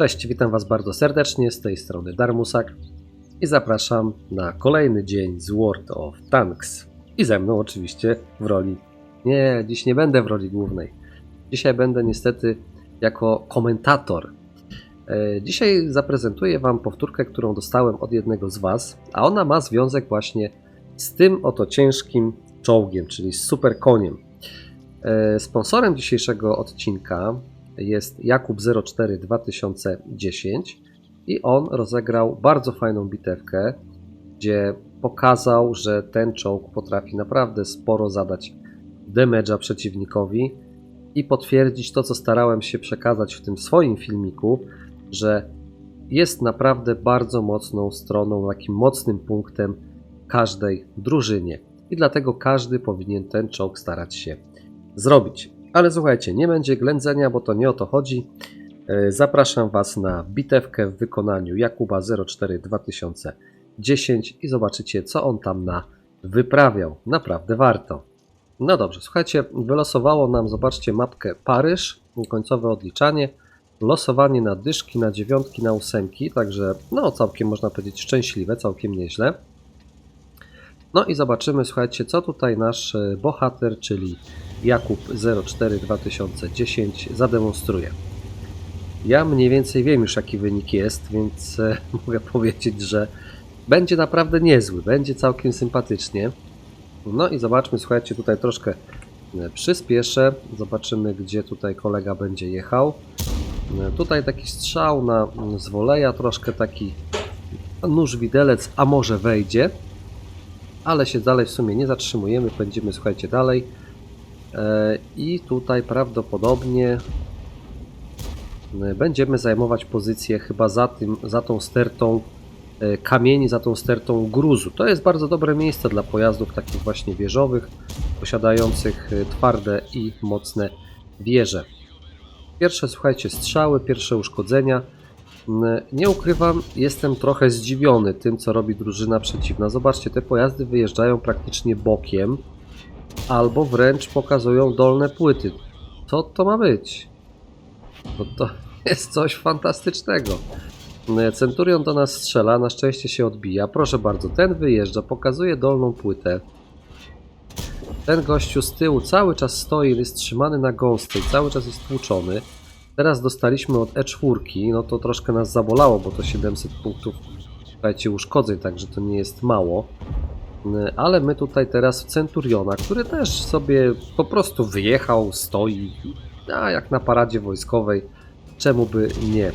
Cześć, witam Was bardzo serdecznie, z tej strony Darmusak i zapraszam na kolejny dzień z World of Tanks. I ze mną oczywiście w roli... Nie, dziś nie będę w roli głównej. Dzisiaj będę niestety jako komentator. E, Dzisiaj zaprezentuję Wam powtórkę, którą dostałem od jednego z Was, a ona ma związek właśnie z tym oto ciężkim czołgiem, czyli z super koniem. E, Sponsorem dzisiejszego odcinka jest Jakub 04 2010 i on rozegrał bardzo fajną bitewkę, gdzie pokazał, że ten czołg potrafi naprawdę sporo zadać damage'a przeciwnikowi i potwierdzić to, co starałem się przekazać w tym swoim filmiku, że jest naprawdę bardzo mocną stroną, takim mocnym punktem każdej drużynie. I dlatego każdy powinien ten czołg starać się zrobić. Ale słuchajcie, nie będzie ględzenia, bo to nie o to chodzi. E, Zapraszam Was na bitewkę w wykonaniu Jakuba 04 2010 i zobaczycie, co on tam na wyprawiał. Naprawdę warto. No dobrze, słuchajcie, wylosowało nam, zobaczcie, mapkę Paryż, końcowe odliczanie, losowanie na dyszki, na dziewiątki, na ósemki, także no całkiem można powiedzieć szczęśliwe, całkiem nieźle. No i zobaczymy, słuchajcie, co tutaj nasz e, bohater, czyli Jakub 04 2010 zademonstruje. Ja mniej więcej wiem już jaki wynik jest, więc e, mogę powiedzieć, że będzie naprawdę niezły, będzie całkiem sympatycznie. No i zobaczmy, słuchajcie, tutaj troszkę e, przyspieszę, zobaczymy gdzie tutaj kolega będzie jechał. E, Tutaj taki strzał na mm, z woleja, troszkę taki nóż widelec, a może wejdzie. Ale się dalej w sumie nie zatrzymujemy, będziemy, słuchajcie, dalej. E, I tutaj prawdopodobnie e, będziemy zajmować pozycję chyba za, tym, za tą stertą e, kamieni, za tą stertą gruzu. To jest bardzo dobre miejsce dla pojazdów takich właśnie wieżowych, posiadających twarde i mocne wieże. Pierwsze, słuchajcie, strzały, pierwsze uszkodzenia. Mm, Nie ukrywam, jestem trochę zdziwiony tym, co robi drużyna przeciwna. Zobaczcie, te pojazdy wyjeżdżają praktycznie bokiem albo wręcz pokazują dolne płyty. Co to ma być? No to jest coś fantastycznego. Centurion do nas strzela, na szczęście się odbija. Proszę bardzo, ten wyjeżdża, pokazuje dolną płytę. Ten gościu z tyłu cały czas stoi, jest trzymany na gąsce cały czas jest tłuczony. Teraz dostaliśmy od E4, no to troszkę nas zabolało, bo to 700 punktów słuchajcie, uszkodzeń, także to nie jest mało. Y, Ale my tutaj teraz w Centuriona, który też sobie po prostu wyjechał, stoi, a jak na paradzie wojskowej, czemu by nie?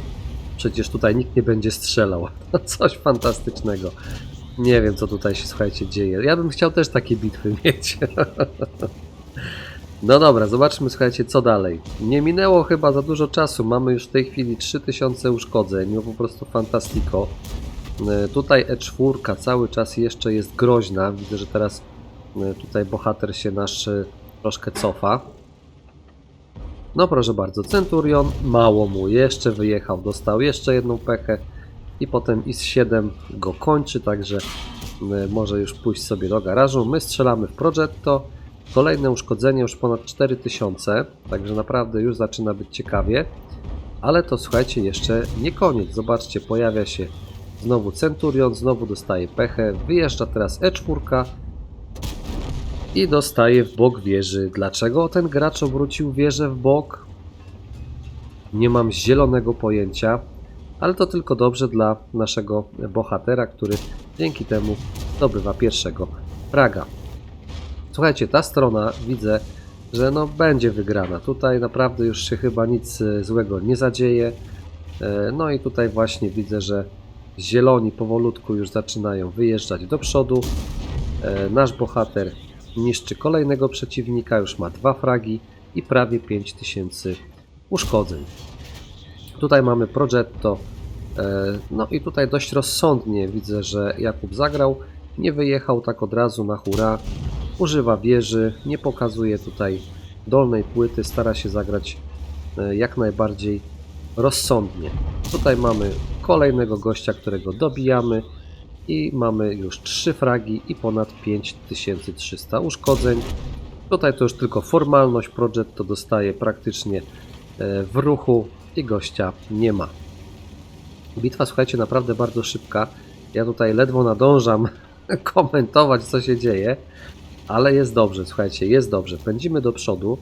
Przecież tutaj nikt nie będzie strzelał. Coś fantastycznego. Nie wiem, co tutaj się, słuchajcie, dzieje. Ja bym chciał też takie bitwy mieć. No dobra, zobaczmy, słuchajcie, co dalej. Nie minęło chyba za dużo czasu. Mamy już w tej chwili 3000 uszkodzeń. No po prostu fantastiko. E, Tutaj E4 cały czas jeszcze jest groźna. Widzę, że teraz e, tutaj bohater się nasz e, troszkę cofa. No proszę bardzo, Centurion, mało mu, jeszcze wyjechał, dostał jeszcze jedną pechę i potem IS-7 go kończy, także może już pójść sobie do garażu. My strzelamy w Progetto, kolejne uszkodzenie już ponad 4000, także naprawdę już zaczyna być ciekawie. Ale to słuchajcie, jeszcze nie koniec. Zobaczcie, pojawia się znowu Centurion, znowu dostaje pechę. Wyjeżdża teraz E4 i dostaje w bok wieży. Dlaczego ten gracz obrócił wieżę w bok? Nie mam zielonego pojęcia, ale to tylko dobrze dla naszego bohatera, który dzięki temu zdobywa pierwszego fraga. Słuchajcie, ta strona widzę, że no będzie wygrana. Tutaj naprawdę już się chyba nic e, złego nie zadzieje. E, No i tutaj właśnie widzę, że zieloni powolutku już zaczynają wyjeżdżać do przodu. E, Nasz bohater niszczy kolejnego przeciwnika, już ma dwa fragi i prawie 5000 uszkodzeń. Tutaj mamy Progetto. e, No i tutaj dość rozsądnie widzę, że Jakub zagrał. Nie wyjechał tak od razu na hura. Używa wieży, nie pokazuje tutaj dolnej płyty, stara się zagrać e, jak najbardziej rozsądnie. Tutaj mamy kolejnego gościa, którego dobijamy i mamy już 3 fragi i ponad 5300 uszkodzeń. Tutaj to już tylko formalność, Progetto dostaje praktycznie e, w ruchu i gościa nie ma. Bitwa, słuchajcie, naprawdę bardzo szybka. Ja tutaj ledwo nadążam komentować, co się dzieje, ale jest dobrze, słuchajcie, jest dobrze. Pędzimy do przodu.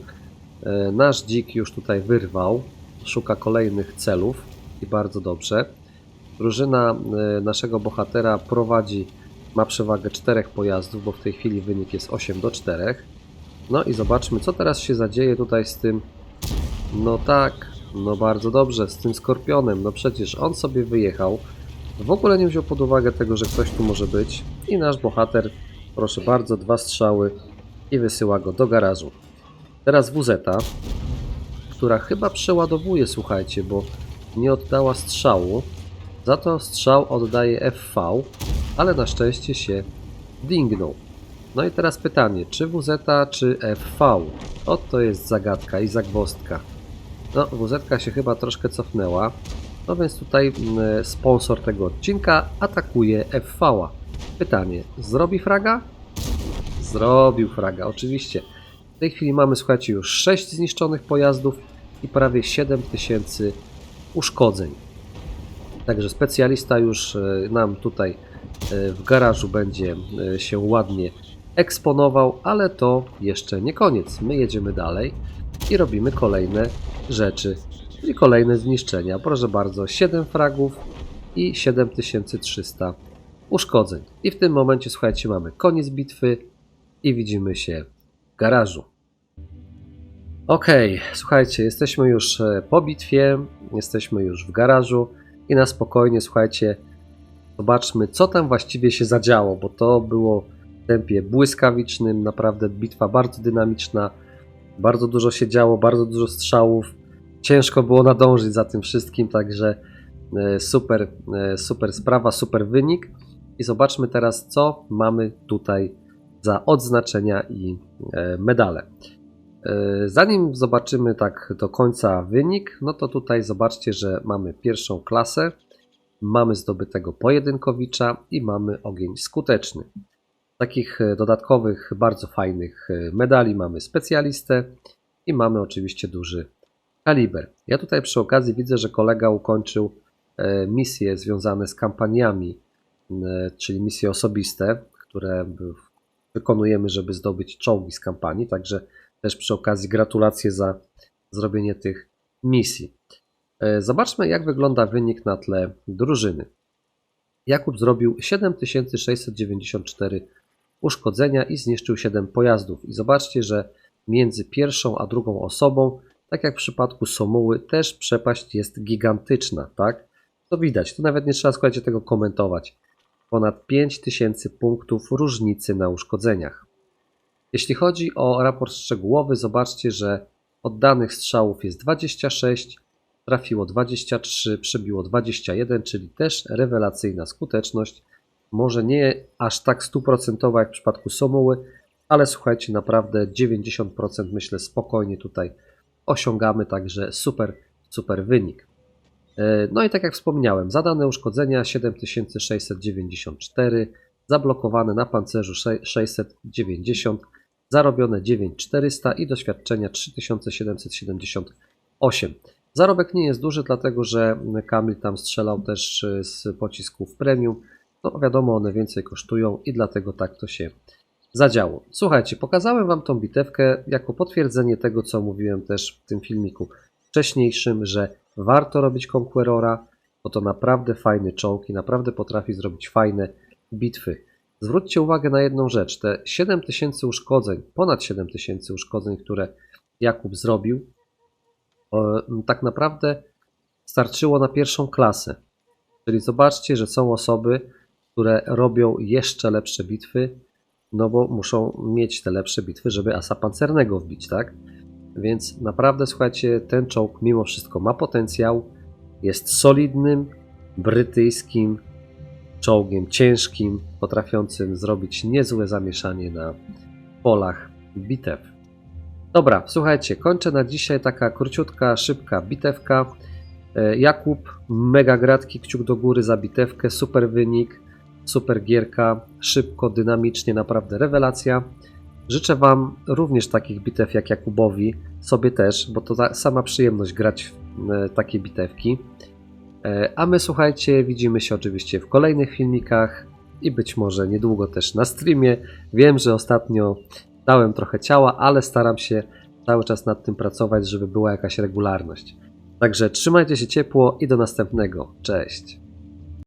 E, Nasz dzik już tutaj wyrwał, szuka kolejnych celów i bardzo dobrze. Drużyna e, naszego bohatera prowadzi, ma przewagę czterech pojazdów, bo w tej chwili wynik jest 8 do 4. No i zobaczmy, co teraz się zadzieje tutaj z tym. No tak, no bardzo dobrze, z tym skorpionem. No przecież on sobie wyjechał. W ogóle nie wziął pod uwagę tego, że ktoś tu może być. I nasz bohater, proszę bardzo, dwa strzały i wysyła go do garażu. Teraz WZ, która chyba przeładowuje, słuchajcie, bo nie oddała strzału. Za to strzał oddaje FV, ale na szczęście się dingnął. No i teraz pytanie, czy WZ, czy FV? Oto jest zagadka i zagwozdka. No, WZ się chyba troszkę cofnęła. No więc tutaj mm, sponsor tego odcinka atakuje FV. Pytanie, zrobi fraga? Zrobił fraga, oczywiście. Tej chwili mamy, słuchajcie, już 6 zniszczonych pojazdów i prawie 7000 uszkodzeń. Także specjalista już e, nam tutaj e, w garażu będzie e, się ładnie eksponował, ale to jeszcze nie koniec. My jedziemy dalej i robimy kolejne rzeczy, czyli kolejne zniszczenia. Proszę bardzo, 7 fragów i 7300 uszkodzeń. I w tym momencie, słuchajcie, mamy koniec bitwy i widzimy się w garażu. Okej, słuchajcie, jesteśmy już e, po bitwie, jesteśmy już w garażu i na spokojnie, słuchajcie, zobaczmy, co tam właściwie się zadziało, bo to było w tempie błyskawicznym, naprawdę bitwa bardzo dynamiczna, bardzo dużo się działo, bardzo dużo strzałów, ciężko było nadążyć za tym wszystkim, także e, super, e, super sprawa, super wynik. I zobaczmy teraz, co mamy tutaj za odznaczenia i medale. E, Zanim zobaczymy tak do końca wynik, no to tutaj zobaczcie, że mamy pierwszą klasę, mamy zdobytego pojedynkowicza i mamy ogień skuteczny. Takich e, dodatkowych, bardzo fajnych e, medali mamy specjalistę i mamy oczywiście duży kaliber. Ja tutaj przy okazji widzę, że kolega ukończył misje związane z kampaniami, czyli misje osobiste, które wykonujemy, żeby zdobyć czołgi z kampanii. Także też przy okazji gratulacje za zrobienie tych misji. E, Zobaczmy, jak wygląda wynik na tle drużyny. Jakub zrobił 7694 uszkodzenia i zniszczył 7 pojazdów. I zobaczcie, że między pierwszą a drugą osobą, tak jak w przypadku Somuły, też przepaść jest gigantyczna, tak? To widać, tu nawet nie trzeba, słuchajcie, tego komentować. Ponad 5000 punktów różnicy na uszkodzeniach. Jeśli chodzi o raport szczegółowy, zobaczcie, że oddanych strzałów jest 26, trafiło 23, przebiło 21, czyli też rewelacyjna skuteczność. Może nie aż tak stuprocentowa jak w przypadku Somuły, ale słuchajcie, naprawdę 90% myślę spokojnie tutaj osiągamy, także super, super wynik. E, No i tak jak wspomniałem, zadane uszkodzenia 7694, zablokowane na pancerzu sze- 690, zarobione 9400 i doświadczenia 3778. Zarobek nie jest duży, dlatego że Kamil tam strzelał też e, z pocisków premium. No wiadomo, one więcej kosztują i dlatego tak to się zadziało. Słuchajcie, pokazałem Wam tą bitewkę jako potwierdzenie tego, co mówiłem też w tym filmiku wcześniejszym, że warto robić Conquerora, bo to naprawdę fajny czołg i naprawdę potrafi zrobić fajne bitwy. Zwróćcie uwagę na jedną rzecz. Te 7000 uszkodzeń, ponad 7000 uszkodzeń, które Jakub zrobił, o, tak naprawdę starczyło na pierwszą klasę. Czyli zobaczcie, że są osoby, które robią jeszcze lepsze bitwy, no bo muszą mieć te lepsze bitwy, żeby asa pancernego wbić, tak? Więc naprawdę, słuchajcie, ten czołg mimo wszystko ma potencjał, jest solidnym, brytyjskim czołgiem, ciężkim, potrafiącym zrobić niezłe zamieszanie na polach bitew. Dobra, słuchajcie, kończę na dzisiaj taka króciutka, szybka bitewka. E, Jakub, mega gratki, kciuk do góry za bitewkę, super wynik, super gierka, szybko, dynamicznie, naprawdę rewelacja. Życzę Wam również takich bitew jak Jakubowi, sobie też, bo to sama przyjemność grać w e, takie bitewki. E, A my słuchajcie, widzimy się oczywiście w kolejnych filmikach i być może niedługo też na streamie. Wiem, że ostatnio dałem trochę ciała, ale staram się cały czas nad tym pracować, żeby była jakaś regularność. Także trzymajcie się ciepło i do następnego. Cześć.